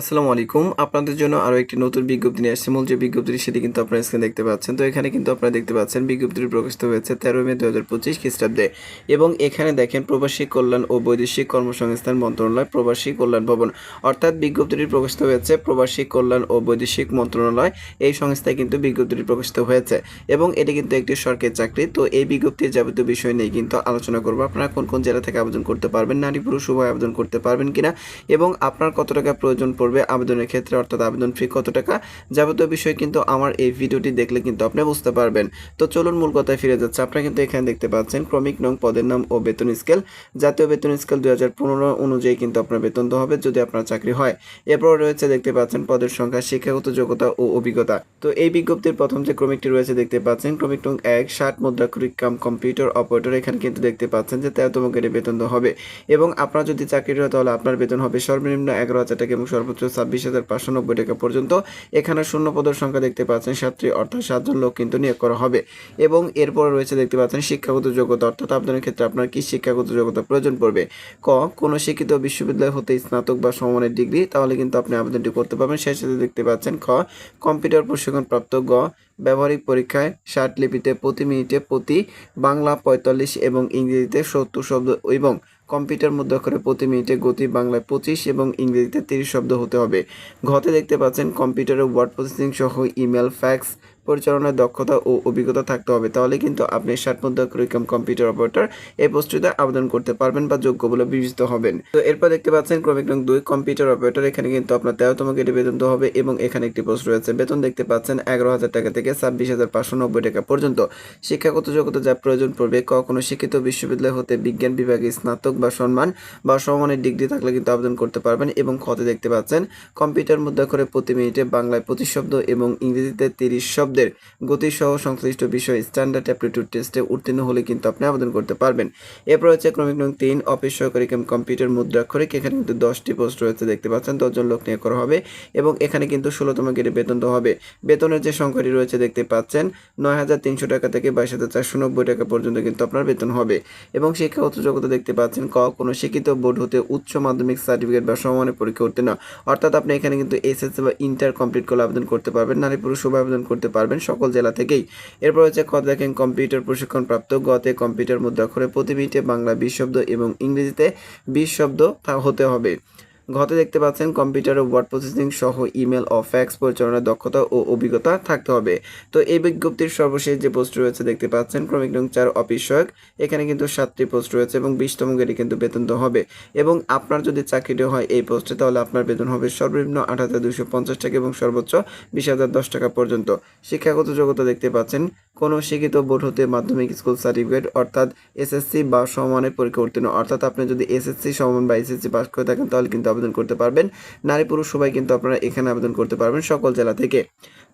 আসসালামু আলাইকুম। আপনাদের জন্য আরও একটি নতুন বিজ্ঞপ্তি নিয়ে আসছে। মূল যে বিজ্ঞপ্তিটি, সেটি কিন্তু আপনারা স্ক্রিনে দেখতে পাচ্ছেন। তো এখানে কিন্তু আপনারা দেখতে পাচ্ছেন, বিজ্ঞপ্তিটি প্রকাশিত হয়েছে তেরো মে দু হাজার পঁচিশ খ্রিস্টাব্দে। এবং এখানে দেখেন, প্রবাসী কল্যাণ ও বৈদেশিক কর্মসংস্থান মন্ত্রণালয়, প্রবাসী কল্যাণ ভবন। অর্থাৎ বিজ্ঞপ্তিটি প্রকাশিত হয়েছে প্রবাসী কল্যাণ ও বৈদেশিক মন্ত্রণালয়। এই সংস্থায় কিন্তু বিজ্ঞপ্তিটি প্রকাশিত হয়েছে। এবং এটি কিন্তু একটি সরকারি চাকরি। তো এই বিজ্ঞপ্তির যাবতীয় বিষয় নিয়ে কিন্তু আলোচনা করব। আপনারা কোন কোন জেলা থেকে আবেদন করতে পারবেন? নারী পুরুষ উভয় আবেদন করতে পারবেন কিনা? এবং আপনার কত টাকা প্রয়োজন পড়বে আবেদনের ক্ষেত্রে, অর্থাৎ আবেদন ফি কত টাকা যাবতীয় বিষয় কিন্তু আমার এই ভিডিওটি দেখলে কিন্তু আপনি বুঝতে পারবেন। তো চলুন মূল কথায় ফিরে যাচ্ছে। আপনারা কিন্তু এখানে দেখতে পাচ্ছেন ক্রমিক নং পদের নাম ও বেতন স্কেল। জাতীয় বেতন স্কেল দুই হাজার পনেরো অনুযায়ী কিন্তু আপনার বেতন দেওয়া হবে যদি আপনার চাকরি হয়। এরপর রয়েছে দেখতে পাচ্ছেন পদের সংখ্যা, শিক্ষাগত যোগ্যতা ও অভিজ্ঞতা। তো এই বিজ্ঞপ্তির প্রথম যে ক্রমিকটি রয়েছে দেখতে পাচ্ছেন, ক্রমিক নং এক, ষাট, মুদ্রাক্ষরিক কাম, কম্পিউটার অপারেটর, এখানে কিন্তু দেখতে পাচ্ছেন যে তেরোতম গ্রেডে বেতন দেওয়া হবে। এবং আপনার যদি চাকরি হয় তাহলে আপনার বেতন হবে সর্বনিম্ন এগারো হাজার টাকা এবং সর্বোচ্চ ছাব্বিশ হাজার পাঁচশো নব্বই টাকা পর্যন্ত। এখানে শূন্য পদের সংখ্যা দেখতে পাচ্ছেন সাতটি, অর্থাৎ সাতজন লোক কিন্তু নিয়োগ করা হবে। এবং এরপর রয়েছে দেখতে পাচ্ছেন শিক্ষাগত যোগ্যতা, অর্থাৎ আপনাদের ক্ষেত্রে আপনার কি শিক্ষাগত যোগ্যতা প্রয়োজন পড়বে? ক, কোনো শিক্ষিত বিশ্ববিদ্যালয় হতে স্নাতক বা সমমানের ডিগ্রি, তাহলে কিন্তু আপনি আবেদনটি করতে পারবেন। সেই সাথে দেখতে পাচ্ছেন খ, কম্পিউটার প্রশিক্ষণ প্রাপ্ত গ, ব্যবহারিক পরীক্ষায় ষাট লিপিতে প্রতি মিনিটে প্রতি বাংলা পঁয়তাল্লিশ এবং ইংরেজিতে সত্তর শব্দ এবং কম্পিউটার মুদ্রাক্ষরে প্রতি মিনিটে গতি বাংলায় পঁচিশ এবং ইংরেজিতে তিরিশ শব্দ হতে হবে। ঘতে দেখতে পাচ্ছেন কম্পিউটারে ওয়ার্ড প্রসেসিং সহ ইমেল ফ্যাক্স পরিচালনার দক্ষতা ও অভিজ্ঞতা থাকতে হবে। তাহলে কিন্তু আপনি ষাট মুদ্রাক্ষরিকম কম্পিউটার অপারেটর এই পোস্টটিতে আবেদন করতে পারবেন বা যোগ্য বলে বিবেচিত হবেন। তো এরপর দেখতে পাচ্ছেন ক্রমিক নং দুই কম্পিউটার অপারেটর এখানে কিন্তু আপনার তেরোতম গেটে বেতন হবে এবং এখানে একটি পোস্ট রয়েছে। বেতন দেখতে পাচ্ছেন এগারো হাজার টাকা থেকে ছাব্বিশ হাজার পাঁচশো নব্বই টাকা পর্যন্ত। শিক্ষাগত যোগ্যতা যা প্রয়োজন পড়বে, কখনো শিক্ষিত বিশ্ববিদ্যালয় হতে বিজ্ঞান বিভাগে স্নাতক বা সম্মান বা সমমানের ডিগ্রি থাকলে কিন্তু আবেদন করতে পারবেন এবং খতে দেখতে পাচ্ছেন কম্পিউটার মুদ্রা করে প্রতি মিনিটে বাংলায় পঁচিশ শব্দ এবং ইংরেজিতে তিরিশ শব্দের গতিসহ সংশ্লিষ্ট বিষয় স্ট্যান্ডার্ড অ্যাপটিটিউড টেস্টে উত্তীর্ণ হলে কিন্তু আপনি আবেদন করতে পারবেন। এরপর হচ্ছে ক্রমিক নং তিন, অফিস সহকারী কেম কম্পিউটার মুদ্রাক্ষরিক এখানে কিন্তু দশটি পোস্ট রয়েছে, দেখতে পাচ্ছেন, দশজন লোক নিয়োগ করা হবে এবং এখানে কিন্তু ষোলোতম গেটে বেতন দেওয়া হবে। বেতনের যে সংখ্যাটি রয়েছে, দেখতে পাচ্ছেন নয় হাজার তিনশো টাকা থেকে বাইশ হাজার টাকা পর্যন্ত কিন্তু আপনার বেতন হবে। এবং শিক্ষাগত যোগ্যতা দেখতে পাচ্ছেন, ক, কোনো শিক্ষিত বোর্ড হতে উচ্চ মাধ্যমিক সার্টিফিকেট বা সমানের পরীক্ষা উত্তীর্ণ। অর্থাৎ আপনি এখানে কিন্তু এসএসসি বা ইন্টার কমপ্লিট করে আবেদন করতে পারবেন, নারী পুরুষ উভয় আবেদন করতে পারবেন। সকল জেলা থেকেই। এরপর হচ্ছে কত দেখেন কম্পিউটার প্রশিক্ষণ প্রাপ্ত গতে কম্পিউটার মুদ্রাক্ষরে প্রতি মিনিটে বাংলা বিশ শব্দ এবং ইংরেজিতে বিশ শব্দ হতে হবে। ঘতে দেখতে পাচ্ছেন কম্পিউটারে ওয়ার্ড প্রসেসিং সহ ইমেল ও ফ্যাক্স পরিচালনার দক্ষতা ও অভিজ্ঞতা থাকতে হবে। তো এই বিজ্ঞপ্তির সর্বশেষ যে পোস্ট রয়েছে দেখতে পাচ্ছেন, ক্রমিক নং চার অফিস সহায়ক, এখানে কিন্তু সাতটি পোস্ট রয়েছে এবং বিশতম গেটে কিন্তু বেতন তো হবে। এবং আপনার যদি চাকরিটি হয় এই পোস্টে, তাহলে আপনার বেতন হবে সর্বনিম্ন আট হাজার দুশো পঞ্চাশ টাকা এবং সর্বোচ্চ বিশ হাজার দশ টাকা পর্যন্ত। শিক্ষাগত যোগ্যতা দেখতে পাচ্ছেন, কোনো শিক্ষিত বোর্ড হতে মাধ্যমিক স্কুল সার্টিফিকেট অর্থাৎ এসএসসি বা সমমানের পরীক্ষা উত্তীর্ণ। অর্থাৎ আপনি যদি এসএসসি সমমান বা এসএসসি পাস করে থাকেন, তাহলে কিন্তু আবেদন করতে পারবেন। নারী পুরুষ সবাই কিন্তু আপনারা এখানে আবেদন করতে পারবেন সকল জেলা থেকে।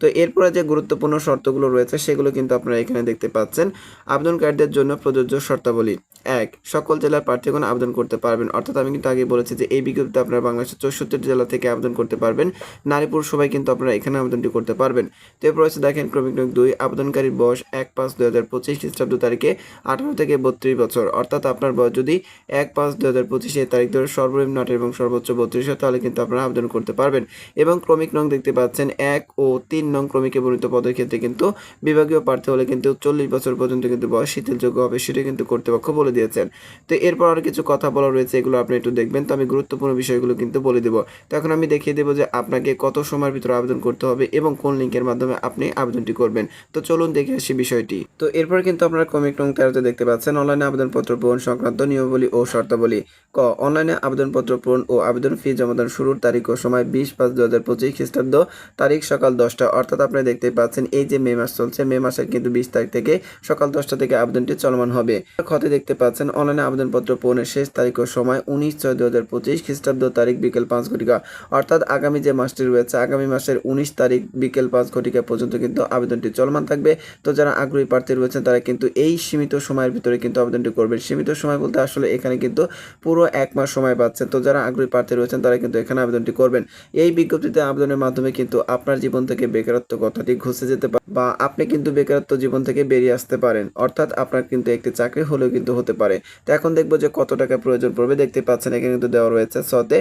তো এরপরে যে গুরুত্বপূর্ণ শর্তগুলো রয়েছে, সেগুলো কিন্তু আপনারা এখানে দেখতে পাচ্ছেন। আবেদনকারীদের জন্য প্রযোজ্য শর্তাবলী এক, সকল জেলার প্রার্থীগণ আবেদন করতে পারবেন। অর্থাৎ আমি কিন্তু আগে বলেছি যে এই বিজ্ঞপ্তিতে আপনারা বাংলাদেশের চৌষট্টি জেলা থেকে আবেদন করতে পারবেন। নারী পুরুষ সবাই কিন্তু আপনারা এখানে আবেদনটি করতে পারবেন। তো এরপর হচ্ছে দেখেন ক্রমিক নং দুই, আবেদনকারীর বয়স এক পাঁচ দুই হাজার পঁচিশ খ্রিস্টাব্দ তারিখে আঠারো থেকে বত্রিশ বছর। অর্থাৎ আপনার বয়স যদি এক পাঁচ দুই হাজার পঁচিশে তারিখ ধরে সর্বনিম্ন আঠারো এবং সর্বোচ্চ হয়, তাহলে কিন্তু আপনারা আবেদন করতে পারবেন। এবং ক্রমিক নং দেখতে পাচ্ছেন, এক ও তিন নং ক্রমিকে বর্ণিত পদের ক্ষেত্রে কিন্তু বিভাগীয় প্রার্থী হলে কিন্তু চল্লিশ বছর পর্যন্ত কিন্তু বয়স শিথিলযোগ্য হবে সেটা কিন্তু কর্তৃপক্ষ বলে দিয়েছেন। তো এরপর আরও কিছু কথা বলা রয়েছে, এগুলো আপনি একটু দেখবেন। তো আমি গুরুত্বপূর্ণ বিষয়গুলো কিন্তু বলে দেবো। তো এখন আমি দেখিয়ে দেবো যে আপনাকে কত সময়ের ভিতরে আবেদন করতে হবে এবং কোন লিঙ্কের মাধ্যমে আপনি আবেদনটি করবেন। তো চলুন দেখে আসি বিষয়টি। তো এরপর কিন্তু আপনারা কমিক নং তেরোতে দেখতে পাচ্ছেন, অনলাইনে আবেদনপত্র পূরণ সংক্রান্ত নিয়মাবলী ও শর্তাবলী। ক, অনলাইনে আবেদনপত্র পূরণ ও আবেদন ফি জমাদান শুরুর তারিখ ও সময় বিশ পাঁচ দু হাজার পঁচিশ খ্রিস্টাব্দ তারিখ সকাল দশটা। অর্থাৎ আপনি দেখতে পাচ্ছেন, এই যে মে মাস চলছে, মে মাসের কিন্তু বিশ তারিখ থেকে সকাল দশটা থেকে আবেদনটি চলমান হবে। খতে দেখতে পাচ্ছেন, অনলাইনে আবেদনপত্র পূরণের শেষ তারিখ ও সময় উনিশ ছয় দু হাজার পঁচিশ খ্রিস্টাব্দ তারিখ বিকেল পাঁচ ঘটিকা। অর্থাৎ আগামী যে মাসটি রয়েছে, আগামী মাসের উনিশ তারিখ বিকেল পাঁচ ঘটিকা পর্যন্ত কিন্তু আবেদনটি চলমান থাকবে। তো যারা আগ্রহী প্রার্থী রয়েছেন, তারা কিন্তু এই সীমিত সময়ের ভিতরে কিন্তু আবেদনটি করবেন। সীমিত সময় বলতে আসলে এখানে কিন্তু পুরো এক মাস সময় পাচ্ছেন তো যারা আগ্রহী প্রার্থী রয়েছেন, তারা কিন্তু এখানে আবেদনটি করবেন। এই বিজ্ঞপ্তিতে আবেদনের মাধ্যমে কিন্তু আপনার জীবন থেকে বেকারত্ব কথাটি ঘুষে যেতে পারে বা আপনি কিন্তু বেকারত্ব জীবন থেকে বেরিয়ে আসতে পারেন। অর্থাৎ আপনার কিন্তু একটি চাকরি হলেও কিন্তু হতে পারে। তো এখন দেখব যে কত টাকা প্রয়োজন পড়বে। দেখতে পাচ্ছেন, এখানে কিন্তু দেওয়া রয়েছে সতে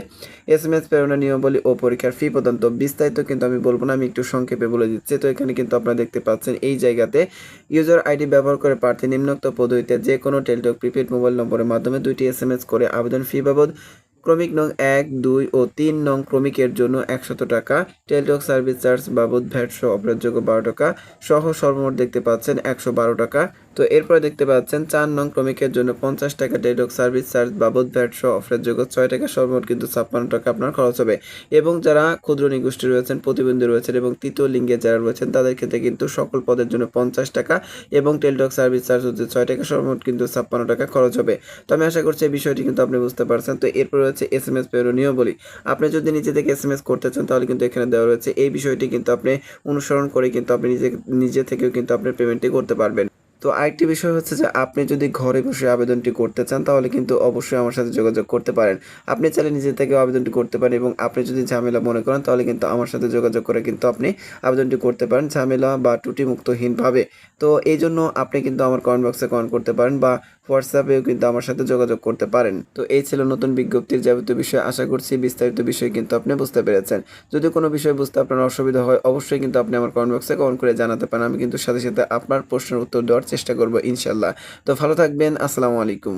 এস এম এস প্রেরণের নিয়মাবলী ও পরীক্ষার ফি প্রদান। তো বিস্তারিত কিন্তু আমি বলব না, আমি একটু সংক্ষেপে বলে দিচ্ছি। তো এখানে কিন্তু আপনারা দেখতে পাচ্ছেন, এই জায়গাতে ইউজার আইডি ব্যবহার করে প্রার্থী নিম্নোক্ত পদ্ধতিতে যে কোনো টেলটক প্রিপেড মোবাইল নম্বরের মাধ্যমে দুইটি এস এম এস করে আবেদন ফি বাবদ ক্রমিক নং এক, দুই ও তিন নং ক্রমিকের জন্য একশত টাকা। টেলটক সার্ভিস চার্জ বাবদ ভ্যাট সহ অপরাধযোগ্য বারো টাকা সহ সর্বমোট দেখতে পাচ্ছেন একশো বারো টাকা। তো এরপরে দেখতে পাচ্ছেন চার নং ক্রমিকের জন্য পঞ্চাশ টাকা টেলটক সার্ভিস চার্জ বাবদ ভ্যাট সহ অপরাধযোগ্য ছয় টাকা সর্বমোট কিন্তু ছাপ্পান্ন টাকা আপনার খরচ হবে। এবং যারা ক্ষুদ্র নিগোষ্ঠী রয়েছেন, প্রতিবন্ধী রয়েছেন এবং তৃতীয় লিঙ্গে যারা রয়েছেন, তাদের ক্ষেত্রে কিন্তু সকল পদের জন্য পঞ্চাশ টাকা এবং টেলটক সার্ভিস চার্জ হচ্ছে ছয় টাকা সর্বমোট কিন্তু ছাপ্পান্ন টাকা খরচ হবে। তো আমি আশা করছি এই বিষয়টি কিন্তু আপনি বুঝতে পারছেন। তো এরপর রয়েছে এস এম এস প্রেরণীয় বলি। আপনি যদি নিজে থেকে এস এম এস করতে চান, তাহলে কিন্তু এখানে দেওয়া রয়েছে এই বিষয়টি কিন্তু আপনি অনুসরণ করে কিন্তু আপনি নিজে নিজে থেকেও কিন্তু আপনি পেমেন্টটি করতে পারবেন। তো আরেকটি বিষয় হচ্ছে যে আপনি যদি ঘরে বসে আবেদনটি করতে চান, তাহলে কিন্তু অবশ্যই আমার সাথে যোগাযোগ করতে পারেন। আপনি চাইলে নিজে থেকে আবেদনটি করতে পারেন এবং আপনি যদি ঝামেলা মনে করেন, তাহলে কিন্তু আমার সাথে যোগাযোগ করে কিন্তু আপনি আবেদনটি করতে পারেন ঝামেলা বা ত্রুটিমুক্তহীনভাবে। তো এই জন্য আপনি কিন্তু আমার কমেন্ট বক্সে কমেন্ট করতে পারেন বা হোয়াটসঅ্যাপেও কিন্তু আমার সাথে যোগাযোগ করতে পারেন। তো এই ছিল নতুন বিজ্ঞপ্তির যাবতীয় বিষয়। আশা করছি বিস্তারিত বিষয় কিন্তু আপনি বুঝতে পেরেছেন। যদি কোনো বিষয় বুঝতে আপনার অসুবিধা হয়, অবশ্যই কিন্তু আপনি আমার কমেন্ট বক্সে কমেন্ট করে জানাতে পারেন। আমি কিন্তু সাথে সাথে আপনার প্রশ্নের উত্তর দেওয়ার চেষ্টা করব ইনশাল্লাহ। তো ভালো থাকবেন আসসালামু আলাইকুম।